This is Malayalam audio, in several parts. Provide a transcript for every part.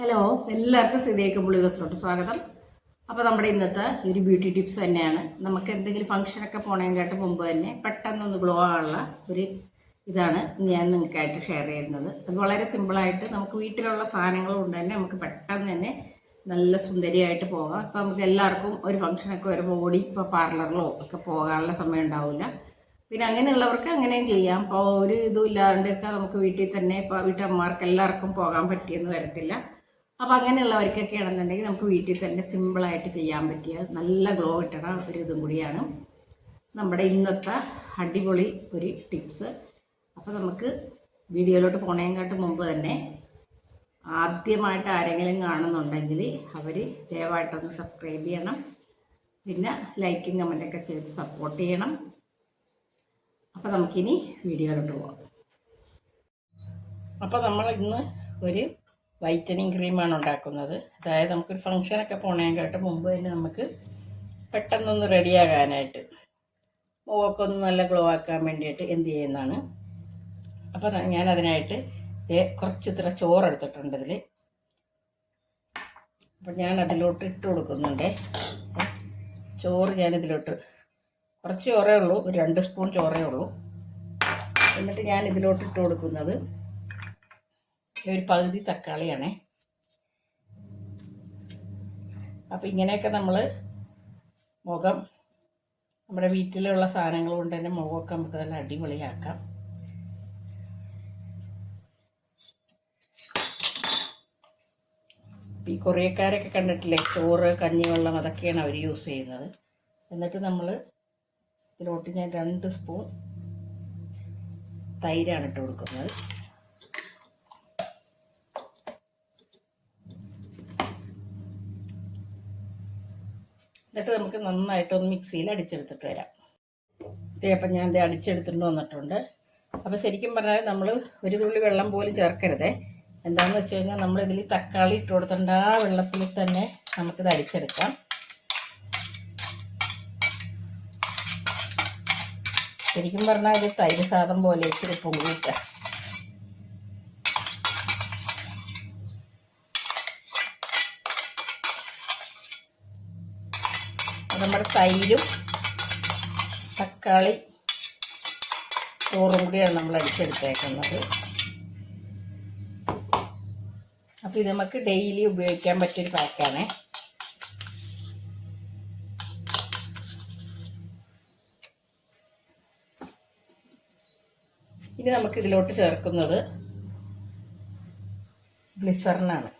ഹലോ എല്ലാവർക്കും സ്ഥിതിയേക്ക് പുള്ളി റെസ്റ്റോറന്റ് സ്വാഗതം. അപ്പോൾ നമ്മുടെ ഇന്നത്തെ ഒരു ബ്യൂട്ടി ടിപ്സ് തന്നെയാണ്. നമുക്ക് എന്തെങ്കിലും ഫംഗ്ഷനൊക്കെ പോണേക്കാട്ട് മുമ്പ് തന്നെ പെട്ടെന്നൊന്ന് ഗ്ലോ ആകാനുള്ള ഒരു ഇതാണ് ഞാൻ നിങ്ങൾക്കായിട്ട് ഷെയർ ചെയ്യുന്നത്. അത് വളരെ സിമ്പിളായിട്ട് നമുക്ക് വീട്ടിലുള്ള സാധനങ്ങൾ കൊണ്ട് തന്നെ നമുക്ക് പെട്ടെന്ന് തന്നെ നല്ല സുന്ദരിയായിട്ട് പോകാം. അപ്പോൾ നമുക്ക് എല്ലാവർക്കും ഒരു ഫംഗ്ഷനൊക്കെ വരുമ്പോൾ ഓടി ഇപ്പോൾ പാർലറിലോ ഒക്കെ പോകാനുള്ള സമയം ഉണ്ടാവില്ല. പിന്നെ അങ്ങനെയുള്ളവർക്ക് അങ്ങനെയും ചെയ്യാം. അപ്പോൾ ഒരു ഇതും ഇല്ലാണ്ടൊക്കെ നമുക്ക് വീട്ടിൽ തന്നെ ഇപ്പോൾ വീട്ടമ്മമാർക്ക് എല്ലാവർക്കും പോകാൻ പറ്റിയെന്ന് വരത്തില്ല. അപ്പോൾ അങ്ങനെയുള്ളവർക്കൊക്കെ ആണെന്നുണ്ടെങ്കിൽ നമുക്ക് വീട്ടിൽ തന്നെ സിമ്പിളായിട്ട് ചെയ്യാൻ പറ്റിയ നല്ല ഗ്ലോ കിട്ടണ ഒരു ഇതും കൂടിയാണ്. നമ്മുടെ ഇന്നത്തെ അടിപൊളി ഒരു ടിപ്സ് അപ്പോൾ നമുക്ക് വീഡിയോയിലോട്ട് പോണേക്കാട്ട് മുമ്പ് തന്നെ ആദ്യമായിട്ട് ആരെങ്കിലും കാണുന്നുണ്ടെങ്കിൽ അവർ ദയവായിട്ടൊന്ന് സബ്സ്ക്രൈബ് ചെയ്യണം. പിന്നെ ലൈക്കും കമന്റൊക്കെ ചെയ്ത് സപ്പോർട്ട് ചെയ്യണം. അപ്പോൾ നമുക്കിനി വീഡിയോയിലോട്ട് പോകാം അപ്പോൾ നമ്മൾ ഇന്ന് ഒരു വൈറ്റനിങ് ക്രീമാണ് ഉണ്ടാക്കുന്നത്. അതായത് നമുക്കൊരു ഫംഗ്ഷനൊക്കെ പോണേക്കാട്ട് മുമ്പ് തന്നെ നമുക്ക് പെട്ടെന്നൊന്ന് റെഡിയാകാനായിട്ട് മുഖമൊക്കെ ഒന്ന് നല്ല ഗ്ലോ ആക്കാൻ വേണ്ടിയിട്ട് എന്ത് ചെയ്യുന്നതാണ്. അപ്പോൾ ഞാനതിനായിട്ട് കുറച്ച് ഇത്ര ചോറ് എടുത്തിട്ടുണ്ട് ഇതിൽ അപ്പം ഞാൻ അതിലോട്ട് ഇട്ട് കൊടുക്കുന്നുണ്ട്. ചോറ് ഞാനിതിലോട്ട് കുറച്ച് ചോറേ ഉള്ളൂ. ഒരു രണ്ട് സ്പൂൺ ചോറേ ഉള്ളൂ. എന്നിട്ട് ഞാൻ ഇതിലോട്ട് ഇട്ട് കൊടുക്കുന്നത് ഒരു പകുതി തക്കാളിയാണേ. അപ്പം ഇങ്ങനെയൊക്കെ നമ്മൾ മുഖം നമ്മുടെ വീട്ടിലുള്ള സാധനങ്ങൾ കൊണ്ട് തന്നെ മുഖമൊക്കെ നമുക്ക് നല്ല അടിപൊളിയാക്കാം. ഈ കൊറിയക്കാരൊക്കെ കണ്ടിട്ടില്ലേ? ചോറ് കഞ്ഞിവെള്ളം അതൊക്കെയാണ് അവർ യൂസ് ചെയ്യുന്നത്. എന്നിട്ട് നമ്മൾ ഇതിലോട്ട് ഞാൻ രണ്ട് സ്പൂൺ തൈരാണ് ഇട്ട് കൊടുക്കുന്നത്. എന്നിട്ട് നമുക്ക് നന്നായിട്ടൊന്ന് മിക്സിയിൽ അടിച്ചെടുത്തിട്ട് വരാം. അപ്പം ഞാൻ ഇത് അടിച്ചെടുത്തിട്ട് വന്നിട്ടുണ്ട്. അപ്പോൾ ശരിക്കും പറഞ്ഞാൽ നമ്മൾ ഒരു തുള്ളി വെള്ളം പോലും ചേർക്കരുതേ. എന്താണെന്ന് വെച്ച് കഴിഞ്ഞാൽ നമ്മളിതിൽ തക്കാളി ഇട്ട് കൊടുത്തിട്ടുണ്ട്. ആ വെള്ളത്തിൽ തന്നെ നമുക്കിത് അടിച്ചെടുക്കാം. ശരിക്കും പറഞ്ഞാൽ ഇത് തൈര് സാദം പോലെ ഇച്ചിരി പൊങ്ങിയിട്ട് നമ്മുടെ തൈരും തക്കാളി ചോറും കൂടിയാണ് നമ്മൾ അടിച്ചെടുത്തേക്കുന്നത് അപ്പോൾ ഇത് നമുക്ക് ഡെയിലി ഉപയോഗിക്കാൻ പറ്റിയൊരു പാക്കാണേ. ഇനി നമുക്ക് ഇതിലോട്ട് ചേർക്കുന്നത് ഗ്ലിസറിനാണ്.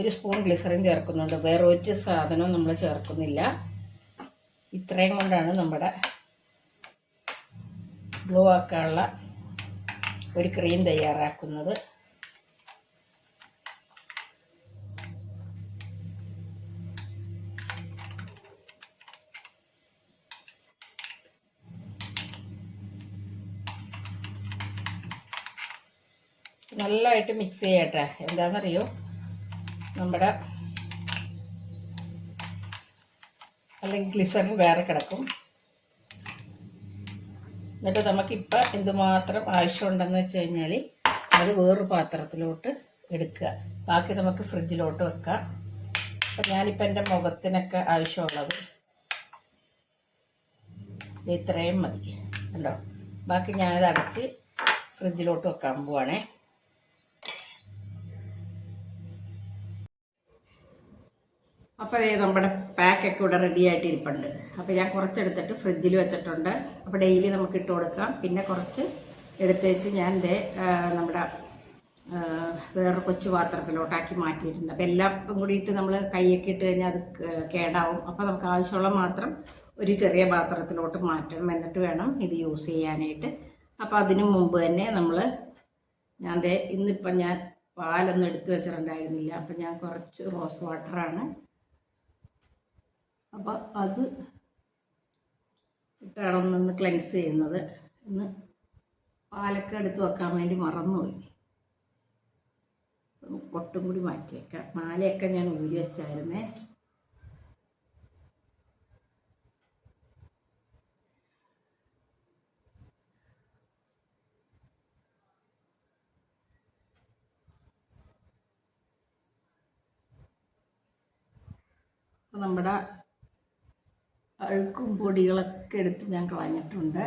ഒരു സ്പൂൺ ഗ്ലിസറിൻ ചേർക്കുന്നുണ്ട്. വേറെ ഒരു സാധനവും നമ്മൾ ചേർക്കുന്നില്ല. ഇത്രയും കൊണ്ടാണ് നമ്മുടെ ഗ്ലോ ആക്കാനുള്ള ഒരു ക്രീം തയ്യാറാക്കുന്നത്. നല്ലതായിട്ട് മിക്സ് ചെയ്യട്ടെ. എന്താണെന്നറിയോ നമ്മുടെ അല്ലെങ്കിൽ ഗ്ലിസറിൻ വേറെ കിടക്കും. എന്നിട്ട് നമുക്കിപ്പോൾ എന്തുമാത്രം ആവശ്യമുണ്ടെന്ന് വെച്ച് കഴിഞ്ഞാൽ അത് വേറൊരു പാത്രത്തിലോട്ട് എടുക്കുക. ബാക്കി നമുക്ക് ഫ്രിഡ്ജിലോട്ട് വെക്കാം. അപ്പം ഞാനിപ്പോൾ എന്റെ മുഖത്തിനൊക്കെ ആവശ്യമുള്ളത് ഇത് ഇത്രയും മതി. കണ്ടോ? ബാക്കി ഞാനത് അടച്ച് ഫ്രിഡ്ജിലോട്ട് വെക്കാൻ പോവാണേ. അപ്പോൾ നമ്മുടെ പാക്കൊക്കെ ഇവിടെ റെഡി ആയിട്ട് ഇരിപ്പുണ്ട്. അപ്പോൾ ഞാൻ കുറച്ചെടുത്തിട്ട് ഫ്രിഡ്ജിൽ വെച്ചിട്ടുണ്ട്. അപ്പോൾ ഡെയിലി നമുക്ക് ഇട്ട് കൊടുക്കാം. പിന്നെ കുറച്ച് എടുത്ത് വെച്ച് ഞാൻ ദേ നമ്മുടെ വേറെ കൊച്ചു പാത്രത്തിലോട്ടാക്കി മാറ്റിയിട്ടുണ്ട്. അപ്പോൾ എല്ലാം കൂടിയിട്ട് നമ്മൾ കൈയൊക്കെ ഇട്ട് കഴിഞ്ഞാൽ അത് കേടാവും. അപ്പോൾ നമുക്ക് ആവശ്യമുള്ള മാത്രം ഒരു ചെറിയ പാത്രത്തിലോട്ട് മാറ്റണം. എന്നിട്ട് വേണം ഇത് യൂസ് ചെയ്യാനായിട്ട്. അപ്പോൾ അതിനു മുമ്പ് തന്നെ നമ്മൾ ഞാൻ ദേ ഇന്നിപ്പം ഞാൻ പാലൊന്നും എടുത്തു വെച്ചിട്ടുണ്ടായിരുന്നില്ല. അപ്പം ഞാൻ കുറച്ച് റോസ് വാട്ടറാണ് അപ്പോൾ അത് ഇട്ടാണ് ഒന്ന് ക്ലെൻസ് ചെയ്യുന്നത്. ഇന്ന് പാലൊക്കെ എടുത്ത് വെക്കാൻ വേണ്ടി മറന്നുപോയി. ഒട്ടും കൂടി മാറ്റിയേക്കാം മാലയൊക്കെ ഞാൻ ഊരി വെച്ചായിരുന്നേ. നമ്മുടെ അഴുക്കും പൊടികളൊക്കെ എടുത്ത് ഞാൻ കളഞ്ഞിട്ടുണ്ട്.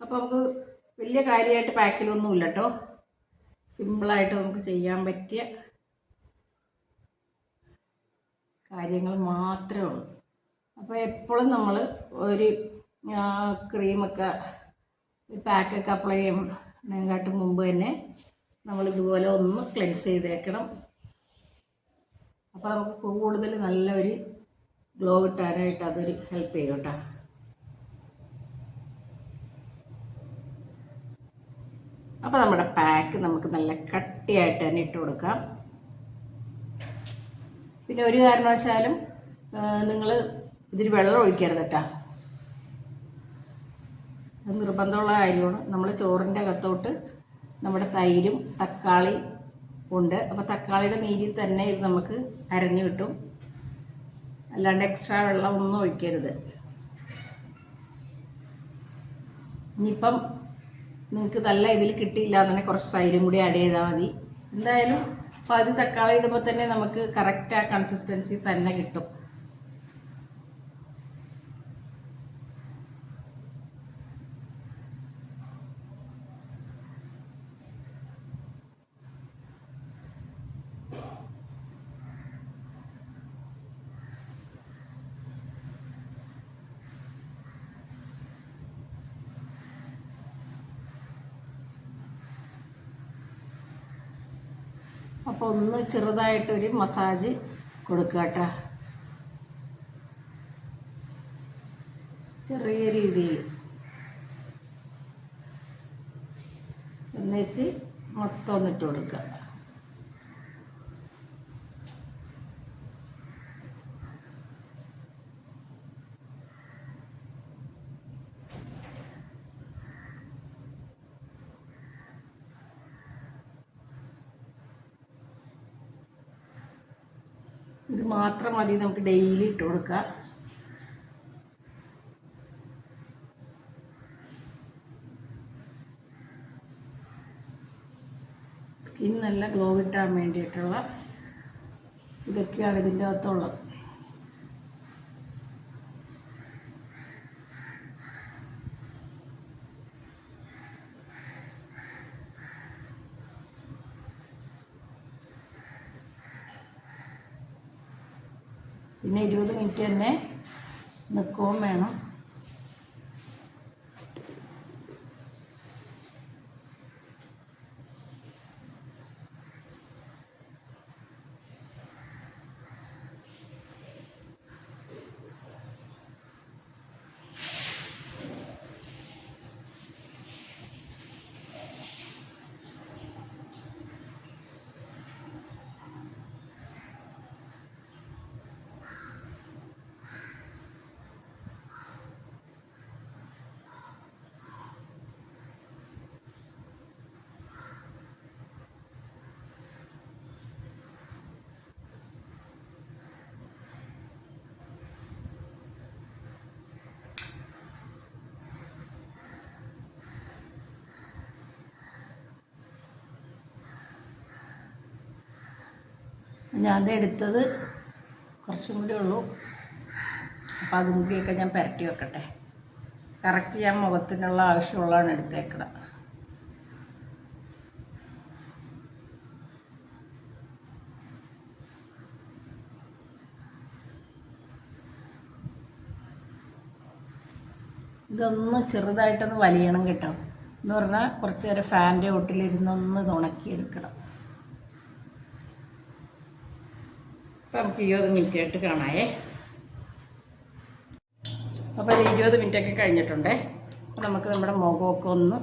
അപ്പോൾ നമുക്ക് വലിയ കാര്യമായിട്ട് പാക്കിലൊന്നുമില്ല കേട്ടോ സിമ്പിളായിട്ട് നമുക്ക് ചെയ്യാൻ പറ്റിയ കാര്യങ്ങൾ മാത്രമേ ഉള്ളൂ. അപ്പോൾ എപ്പോഴും നമ്മൾ ഒരു ക്രീമൊക്കെ ഒരു പാക്കൊക്കെ അപ്ലൈ ചെയ്യുന്നതിനെക്കാട്ടും മുമ്പ് തന്നെ നമ്മൾ ഇതുപോലെ ഒന്ന് ക്ലെൻസ് ചെയ്തേക്കണം. അപ്പോൾ നമുക്ക് കൂടുതൽ നല്ലൊരു ഗ്ലോ കിട്ടാനായിട്ട് അതൊരു ഹെൽപ്പ് ചെയ്യും കേട്ടോ. അപ്പോൾ നമ്മുടെ പാക്ക് നമുക്ക് നല്ല കട്ടിയായിട്ട് തന്നെ ഇട്ട് കൊടുക്കാം. പിന്നെ ഒരു കാരണവശാലും നിങ്ങൾ ഇതിൽ വെള്ളം ഒഴിക്കരുത് കേട്ടോ. നിർബന്ധമുള്ള കാര്യമാണ്. നമ്മൾ ചോറിന്റെ അകത്തോട്ട് നമ്മുടെ തൈരും തക്കാളി ഉണ്ട്. അപ്പോൾ തക്കാളിയുടെ നീരിൽ തന്നെ ഇത് നമുക്ക് അരഞ്ഞു കിട്ടും. അല്ലാണ്ട് എക്സ്ട്രാ വെള്ളം ഒന്നും ഒഴിക്കരുത്. ഇനിയിപ്പം നിങ്ങൾക്ക് നല്ല ഇതിൽ കിട്ടിയില്ല എന്നുണ്ടെങ്കിൽ കുറച്ച് തൈരും കൂടി ആഡ് ചെയ്താൽ മതി. എന്തായാലും പകുതി തക്കാളി ഇടുമ്പോൾ തന്നെ നമുക്ക് കറക്റ്റ് ആ കൺസിസ്റ്റൻസി തന്നെ കിട്ടും. അപ്പോൾ ഒന്ന് ചെറുതായിട്ടൊരു മസാജ് കൊടുക്കുക കേട്ടോ. ചെറിയ രീതിയിൽ. എന്നുവെച്ച് മൊത്തം ഒന്നിട്ട് കൊടുക്കുക ഇത് മാത്രം മതി നമുക്ക് ഡെയിലി ഇട്ട് കൊടുക്കുക സ്കിൻ നല്ല ഗ്ലോ കിട്ടാൻ വേണ്ടിയിട്ടുള്ള ഇതൊക്കെയാണ് ഇതിന്റെ അകത്തുള്ളത്. പിന്നെ ഇരുപത് മിനിറ്റ് തന്നെ നിൽക്കുകയും വേണം. ഞാൻ എടുത്തത് കുറച്ചും കൂടി ഉള്ളൂ. അപ്പോൾ അതും കൂടിയൊക്കെ ഞാൻ പുരട്ടി വെക്കട്ടെ. കറക്റ്റ് ഞാൻ മുഖത്തിനുള്ള ആവശ്യമുള്ളതാണ് എടുത്തേക്കണം ഇതൊന്ന് ചെറുതായിട്ടൊന്ന് വലിയണം കേട്ടോ. എന്ന് പറഞ്ഞാൽ കുറച്ച് നേരം ഫാന്റെ ഒട്ടിലിരുന്നൊന്ന് ഉണക്കിയെടുക്കണം. നമുക്ക് ഇരുപത് മിനിറ്റ് ആയിട്ട് കാണായേ അപ്പോൾ ഒരു ഇരുപത് മിനിറ്റ് ഒക്കെ കഴിഞ്ഞിട്ടുണ്ടേ. അപ്പോൾ നമുക്ക് നമ്മുടെ മുഖമൊക്കെ ഒന്ന്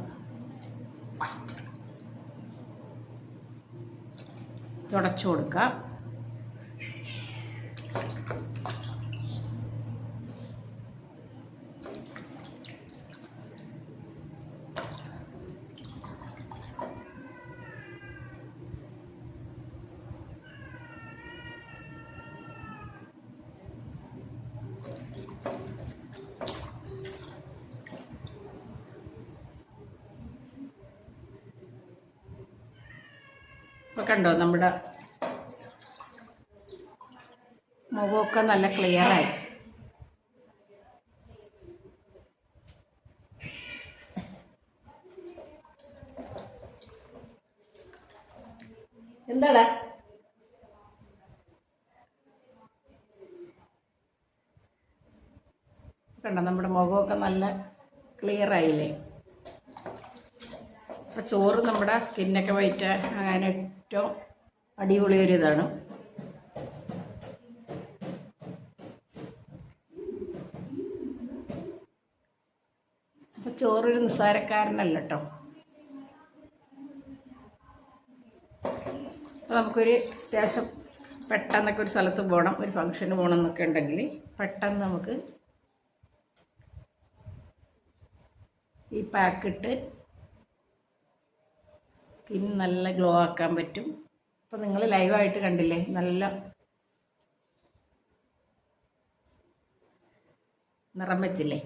തുടച്ചു കൊടുക്കാം. കണ്ടോ? നമ്മുടെ മുഖമൊക്കെ നല്ല ക്ലിയറായി എന്താടാ? കണ്ട? നമ്മുടെ മുഖമൊക്കെ നല്ല ക്ലിയർ ആയില്ലേ? അപ്പം ചോറ് നമ്മുടെ സ്കിന്നൊക്കെ വൈറ്റ് ആകാൻ ഏറ്റവും അടിപൊളി ഒരു ഇതാണ്. അപ്പോൾ ചോറൊരു നിസ്സാരക്കാരനല്ല കേട്ടോ. നമുക്കൊരു അത്യാവശ്യം പെട്ടെന്നൊക്കെ ഒരു സ്ഥലത്ത് പോകണം ഒരു ഫംഗ്ഷന് പോകണം എന്നൊക്കെ ഉണ്ടെങ്കിൽ പെട്ടെന്ന് നമുക്ക് ഈ പാക്കിട്ട് സ്കിൻ നല്ല ഗ്ലോ ആക്കാൻ പറ്റും. അപ്പോൾ നിങ്ങൾ ലൈവായിട്ട് കണ്ടില്ലേ? നല്ല നിറം വെച്ചില്ലേ?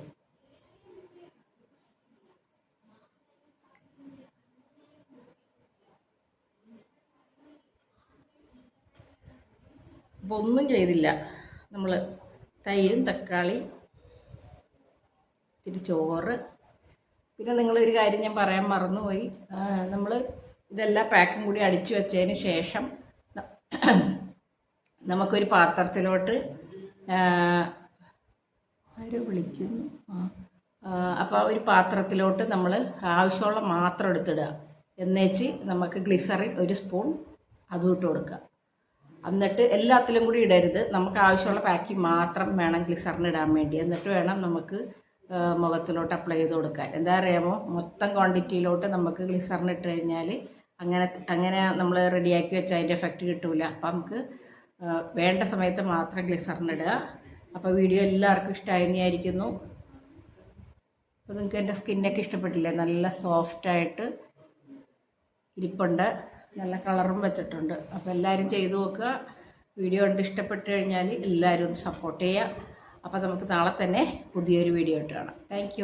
അപ്പോൾ ഒന്നും ചെയ്തില്ല. നമ്മൾ തൈരും തക്കാളി ഇത്തിരി ചോറ്. പിന്നെ നിങ്ങളൊരു കാര്യം ഞാൻ പറയാൻ മറന്നുപോയി. നമ്മൾ ഇതെല്ലാം പാക്കും കൂടി അടിച്ചു വെച്ചതിന് ശേഷം നമുക്കൊരു പാത്രത്തിലോട്ട് ആര് വിളിക്കുന്നു? അപ്പോൾ ഒരു പാത്രത്തിലോട്ട് നമ്മൾ ആവശ്യമുള്ള മാത്രം എടുത്തിടുക. എന്നേച്ച് നമുക്ക് ഗ്ലിസറിൻ ഒരു സ്പൂൺ അതും ഇട്ട് കൊടുക്കുക. എന്നിട്ട് എല്ലാത്തിലും കൂടി ഇടരുത്. നമുക്ക് ആവശ്യമുള്ള പാക്കിങ് മാത്രം വേണം ഗ്ലിസറിൻ ഇടാൻ വേണ്ടി. എന്നിട്ട് വേണം നമുക്ക് മുഖത്തിലോട്ട് അപ്ലൈ ചെയ്ത് കൊടുക്കാൻ. എന്താ അറിയാമോ? മൊത്തം ക്വാണ്ടിറ്റിയിലോട്ട് നമുക്ക് ഗ്ലിസറിൻ ഇട്ട് കഴിഞ്ഞാൽ അങ്ങനെ അങ്ങനെ നമ്മൾ റെഡിയാക്കി വെച്ചാൽ അതിന്റെ എഫക്റ്റ് കിട്ടില്ല അപ്പം നമുക്ക് വേണ്ട സമയത്ത് മാത്രം ഗ്ലിസറിൻ ഇടുക. അപ്പോൾ വീഡിയോ എല്ലാവർക്കും ഇഷ്ടമായിരിക്കുന്നു അപ്പോൾ നിങ്ങൾക്ക് എന്റെ സ്കിന്നൊക്കെ ഇഷ്ടപ്പെട്ടില്ലേ? നല്ല സോഫ്റ്റായിട്ട് ഇരിപ്പുണ്ട്. നല്ല കളറും വെച്ചിട്ടുണ്ട്. അപ്പോൾ എല്ലാവരും ചെയ്തു നോക്കുക. വീഡിയോ കണ്ട് ഇഷ്ടപ്പെട്ട് കഴിഞ്ഞാൽ എല്ലാവരും ഒന്ന് സപ്പോർട്ട് ചെയ്യുക. അപ്പോൾ നമുക്ക് നാളെ തന്നെ പുതിയൊരു വീഡിയോ ആയിട്ട് കാണാം. താങ്ക്